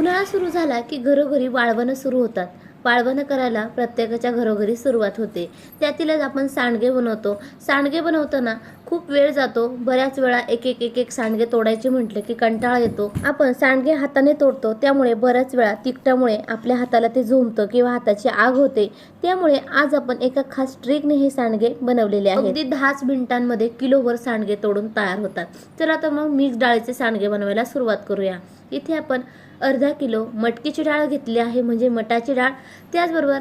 उन्हाळा सुरू झाला की घरोघरी वाळवणं सुरू होतात. वाळवणं करायला प्रत्येकाच्या घरोघरी सुरुवात होते. त्यातीलच आपण सांडगे बनवतो. सांडगे बनवताना खूप वेळ जातो. बऱ्याच वेळा एक एक एक एक सांडगे तोडायचे म्हटलं की कंटाळा येतो. आपण सांडगे हाताने तोडतो. त्यामुळे बऱ्याच वेळा तिखटामुळे आपल्या हाताला ते झोमतं किंवा हाताची आग होते. त्यामुळे आज आपण एका खास ट्रिकने हे सांडगे बनवलेले आहेत. अगदी दहाच मिनिटांमध्ये किलोभर सांडगे तोडून तयार होतात. चला तर मग मिक्स डाळीचे सांडगे बनवायला सुरुवात करूया. इथे आपण अर्धा किलो मटकीची डाळ घेतली आहे. म्हणजे मटाची डाळ. त्याचबरोबर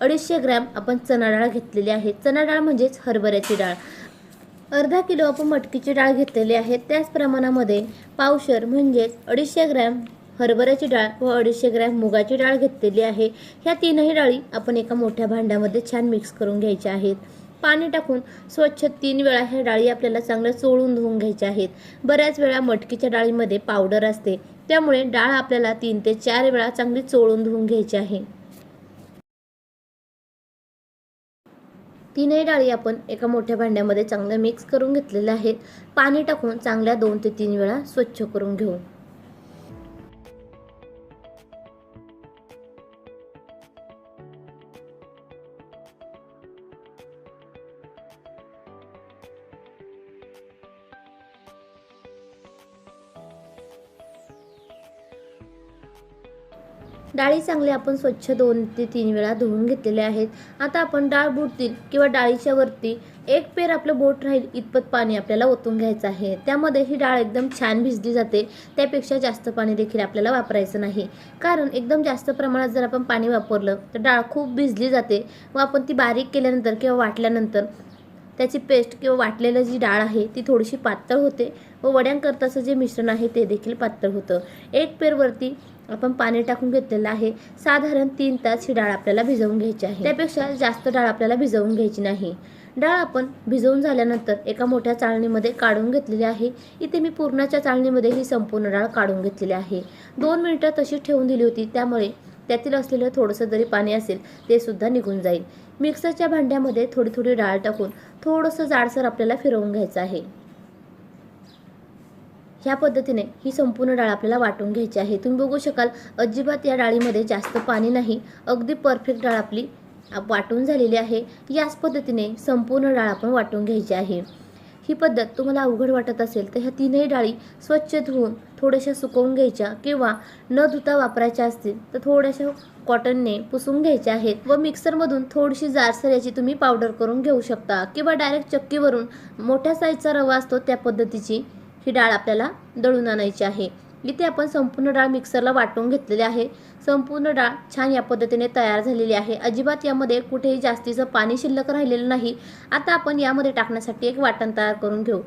अडीचशे ग्रॅम आपण चणा डाळ घेतलेली आहे. चणा डाळ म्हणजेच हरभऱ्याची डाळ. अर्धा किलो आपण मटकीची डाळ घेतलेली आहे. त्याच प्रमाणामध्ये पावशर म्हणजेच अडीचशे ग्रॅम हरभऱ्याची डाळ व अडीचशे ग्रॅम मुगाची डाळ घेतलेली आहे. ह्या तीनही डाळी आपण एका मोठ्या भांड्यामध्ये छान मिक्स करून घ्यायच्या आहेत. पाणी टाकून स्वच्छ तीन वेळा ह्या डाळी आपल्याला चांगल्या चोळून धुवून घ्यायच्या आहेत. बऱ्याच वेळा मटकीच्या डाळीमध्ये पावडर असते. त्यामुळे डाळ आपल्याला तीन ते चार वेळा चांगली चोळून धुवून घ्यायची आहे. तीनही डाळी आपण एका मोठ्या भांड्यामध्ये चांगल्या मिक्स करून घेतलेल्या आहेत. पाणी टाकून चांगल्या दोन ते तीन वेळा स्वच्छ करून घेऊ. डाळी चांगले आपण स्वच्छ दोन ते तीन वेळा धुवून घेतलेले आहेत. आता आपण डाळ बुडतील किंवा डाळीच्या वरती एक पेर आपलं बोट राहील इतपत पाणी आपल्याला ओतून घ्यायचं आहे. त्यामध्ये ही डाळ एकदम छान भिजली जाते. त्यापेक्षा जास्त पाणी देखील आपल्याला वापरायचं नाही. कारण एकदम जास्त प्रमाणात जर आपण पाणी वापरलं तर डाळ खूप भिजली जाते व आपण ती बारीक केल्यानंतर किंवा वाटल्यानंतर त्याची पेस्ट किंवा वाटलेलं जी डाळ आहे ती थोडीशी पातळ होते व वड्यांकरताचं जे मिश्रण आहे ते देखील पातळ होतं. एक पेरवरती आपण पाणी टाकून घेतलेलं आहे. साधारण तीन तास ही डाळ आपल्याला भिजवून घ्यायची आहे. त्यापेक्षा जास्त डाळ आपल्याला भिजवून घ्यायची नाही. डाळ आपण भिजवून झाल्यानंतर एका मोठ्या चाळणीमध्ये काढून घेतलेली आहे. इथे मी पूर्णाच्या चाळणीमध्ये ही संपूर्ण डाळ काढून घेतलेली आहे. दोन मिनिटं तशी ठेवून दिली होती. त्यामुळे त्यातील असलेलं थोडंसं जरी पाणी असेल ते सुद्धा निघून जाईल. मिक्सरच्या भांड्यामध्ये थोडी थोडी डाळ टाकून थोडंसं जाडसर आपल्याला फिरवून घ्यायचं आहे. ह्या पद्धतीने ही संपूर्ण डाळ आपल्याला वाटून घ्यायची आहे. तुम्ही बघू शकाल अजिबात या डाळीमध्ये जास्त पाणी नाही. अगदी परफेक्ट डाळ आपली वाटून झालेली आहे. याच पद्धतीने संपूर्ण डाळ आपण वाटून घ्यायची आहे. ही पद्धत तुम्हाला अवघड वाटत असेल तर ह्या तीनही डाळी स्वच्छ धुवून थोड्याशा सुकवून घ्यायच्या किंवा न धुता वापरायच्या असतील तर थोड्याशा कॉटनने पुसून घ्यायच्या आहेत व मिक्सरमधून थोडीशी जाडसर याची तुम्ही पावडर करून घेऊ शकता किंवा डायरेक्ट चक्कीवरून मोठ्या साईजचा रवा असतो त्या पद्धतीची. ही डाळ आपल्याला दळून आणायची आहे. इथे आपण संपूर्ण डाळ मिक्सरला वाटून घेतलेली आहे. संपूर्ण डाळ छान या पद्धतीने तयार झालेली आहे. अजिबात यामध्ये कुठेही जास्तीचं पाणी शिल्लक राहिलेलं नाही. आता आपण यामध्ये टाकण्यासाठी एक वाटण तयार करून घेऊ.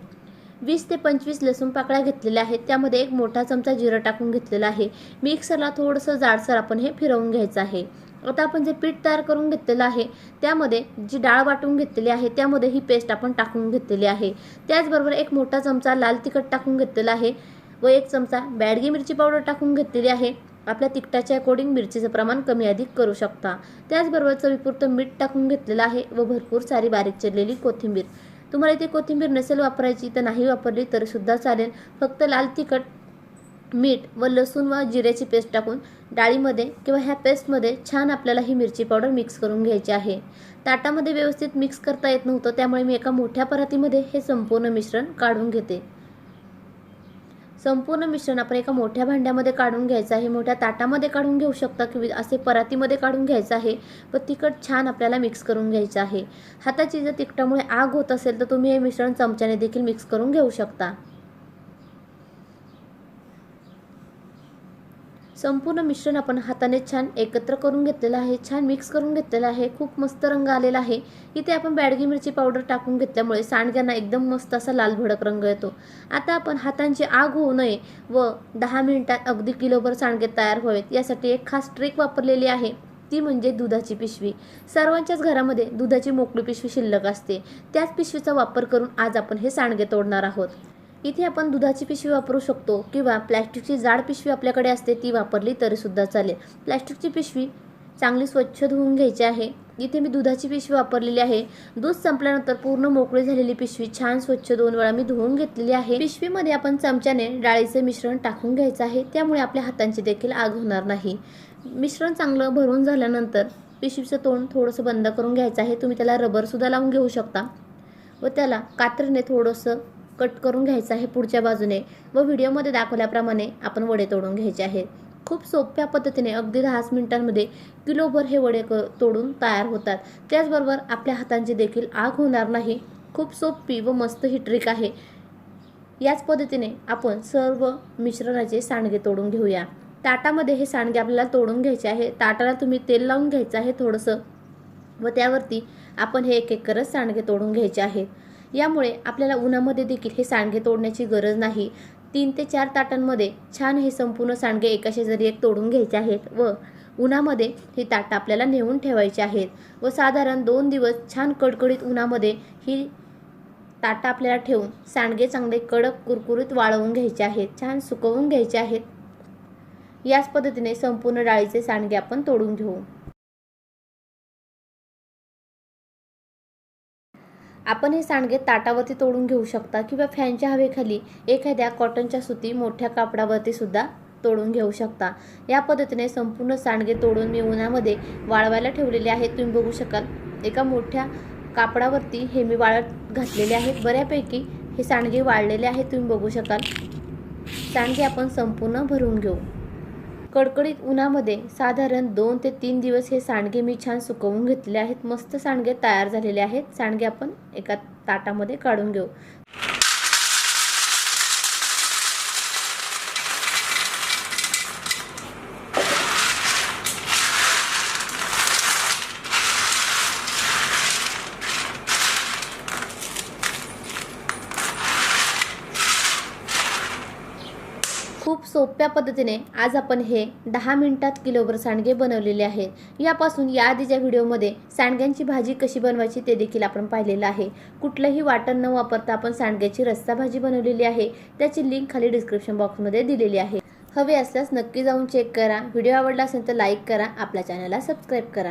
वीस ते पंचवीस लसूण पाकळ्या घेतलेल्या आहेत. त्यामध्ये एक मोठा चमचा जिरं टाकून घेतलेला आहे. मिक्सरला थोडंसं जाडसर आपण हे फिरवून घ्यायचं आहे. आता आपण जे पीठ तयार करून घेतलेलं आहे त्यामध्ये जी डाळ वाटून घेतलेली आहे त्यामध्ये ही पेस्ट आपण टाकून घेतलेली आहे. त्याचबरोबर एक मोठा चमचा लाल तिखट टाकून घेतलेला आहे व एक चमचा बॅडगी मिरची पावडर टाकून घेतलेली आहे. आपल्या तिखटाच्या अकॉर्डिंग मिरचीचं प्रमाण कमी अधिक करू शकता. त्याचबरोबर चवीपुरतं मीठ टाकून घेतलेलं आहे व भरपूर सारी बारीक चिरलेली कोथिंबीर. तुम्हाला इथे कोथिंबीर नसेल वापरायची तर नाही वापरली तरीसुद्धा चालेल. फक्त लाल तिखट मीठ व लसूण व जिऱ्याची पेस्ट टाकून डाळीमध्ये किंवा ह्या पेस्टमध्ये छान आपल्याला ही मिरची पावडर मिक्स करून घ्यायची आहे. ताटामध्ये व्यवस्थित मिक्स करता येत नव्हतं त्यामुळे मी एका मोठ्या परातीमध्ये हे संपूर्ण मिश्रण काढून घेते. संपूर्ण मिश्रण आपण एका मोठ्या भांड्यामध्ये काढून घ्यायचं आहे. मोठ्या ताटामध्ये काढून घेऊ शकता की असे परातीमध्ये काढून घ्यायचं आहे व तिखट छान आपल्याला मिक्स करून घ्यायचं आहे. हाताची जर तिखटामुळे आग होत असेल तर तुम्ही हे मिश्रण चमच्याने देखील मिक्स करून घेऊ शकता. संपूर्ण मिश्रण आपण हाताने छान एकत्र करून घेतलेलं आहे छान मिक्स करून घेतलेलं आहे खूप मस्त रंग आलेला आहे. इथे आपण बॅडगी मिरची पावडर टाकून घेतल्यामुळे सांडग्यांना एकदम मस्त असा लाल भडक रंग येतो. आता आपण हातांची आग होऊ नये व दहा मिनिटात अगदी किलोभर सांडगे तयार व्हावेत. यासाठी एक खास ट्रिक वापरलेली आहे ती म्हणजे दुधाची पिशवी. सर्वांच्याच घरामध्ये दुधाची मोकळी पिशवी शिल्लक असते. त्याच पिशवीचा वापर करून आज आपण हे सांडगे तोडणार आहोत. इथे आपण दुधाची पिशवी वापरू शकतो किंवा प्लॅस्टिकची जाड पिशवी आपल्याकडे असते ती वापरली तरीसुद्धा चालेल. प्लॅस्टिकची पिशवी चांगली स्वच्छ धुवून घ्यायची आहे. इथे मी दुधाची पिशवी वापरलेली आहे. दूध संपल्यानंतर पूर्ण मोकळी झालेली पिशवी छान स्वच्छ दोन वेळा मी धुवून घेतलेली आहे. पिशवीमध्ये आपण चमच्याने डाळीचे मिश्रण टाकून घ्यायचं आहे. त्यामुळे आपल्या हातांची देखील आग होणार नाही. मिश्रण चांगलं भरून झाल्यानंतर पिशवीचं तोंड थोडंसं बंद करून घ्यायचं आहे. तुम्ही त्याला रबरसुद्धा लावून घेऊ शकता व त्याला कात्रीने थोडंसं कट करून घ्यायचं आहे पुढच्या बाजूने व व्हिडिओमध्ये दाखवल्याप्रमाणे आपण वडे तोडून घ्यायचे आहेत. खूप सोप्या पद्धतीने अगदी दहाच मिनिटांमध्ये किलोभर हे वडे क तोडून तयार होतात. त्याचबरोबर आपल्या हातांची देखील आग होणार नाही. खूप सोपी व मस्त ही ट्रिक आहे. याच पद्धतीने आपण सर्व मिश्रणाचे सांडगे तोडून घेऊया. ताटामध्ये हे सांडगे आपल्याला तोडून घ्यायचे आहे. ताटाला तुम्ही तेल लावून घ्यायचं आहे थोडंसं व त्यावरती आपण हे एक एक करत सांडगे तोडून घ्यायचे आहेत. यामुळे आपल्याला उन्हामध्ये देखील हे सांडगे तोडण्याची गरज नाही. तीन ते चार ताटांमध्ये छान हे संपूर्ण सांडगे एका शेजारी एक तोडून घ्यायचे आहेत व उन्हामध्ये ही ताटं आपल्याला नेऊन ठेवायची आहेत व साधारण दोन दिवस छान कडकडीत उन्हामध्ये ही ताटं आपल्याला ठेवून सांडगे चांगले कडक कुरकुरीत वाळवून घ्यायचे आहेत छान सुकवून घ्यायचे आहेत. याच पद्धतीने संपूर्ण डाळीचे सांडगे आपण तोडून घेऊ. आपण हे सांडगे ताटावरती तोडून घेऊ शकता किंवा फॅनच्या हवेखाली एखाद्या कॉटनच्या सुती मोठ्या कापडावरती सुद्धा तोडून घेऊ शकता. या पद्धतीने संपूर्ण सांडगे तोडून मी उन्हामध्ये वाळवायला ठेवलेले आहेत. तुम्ही बघू शकाल एका मोठ्या कापडावरती हे मी वाळत घातलेले आहेत. बऱ्यापैकी हे सांडगे वाळलेले आहेत. तुम्ही बघू शकाल. सांडगे आपण संपूर्ण भरून घेऊ. कडकडीत उन्हामध्ये साधारण दोन ते तीन दिवस हे सांडगे मी छान सुकवून घेतले आहेत. मस्त सांडगे तयार झालेले आहेत. सांडगे आपण एका ताटामध्ये काढून घेऊ खूप सोप्या पद्धतीने आज आपण हे दहा मिनिटात किलोभर सांडगे बनवलेले आहेत. यापासून या आधीच्या व्हिडिओमध्ये सांडग्यांची भाजी कशी बनवायची ते देखील आपण पाहिलेलं आहे. कुठलंही वाटण न वापरता आपण सांडग्याची रस्सा भाजी बनवलेली आहे. त्याची लिंक खाली डिस्क्रिप्शन बॉक्समध्ये दिलेली आहे. हवे असल्यास नक्की जाऊन चेक करा. व्हिडिओ आवडला असेल तर लाईक करा. आपल्या चॅनलला सबस्क्राईब करा.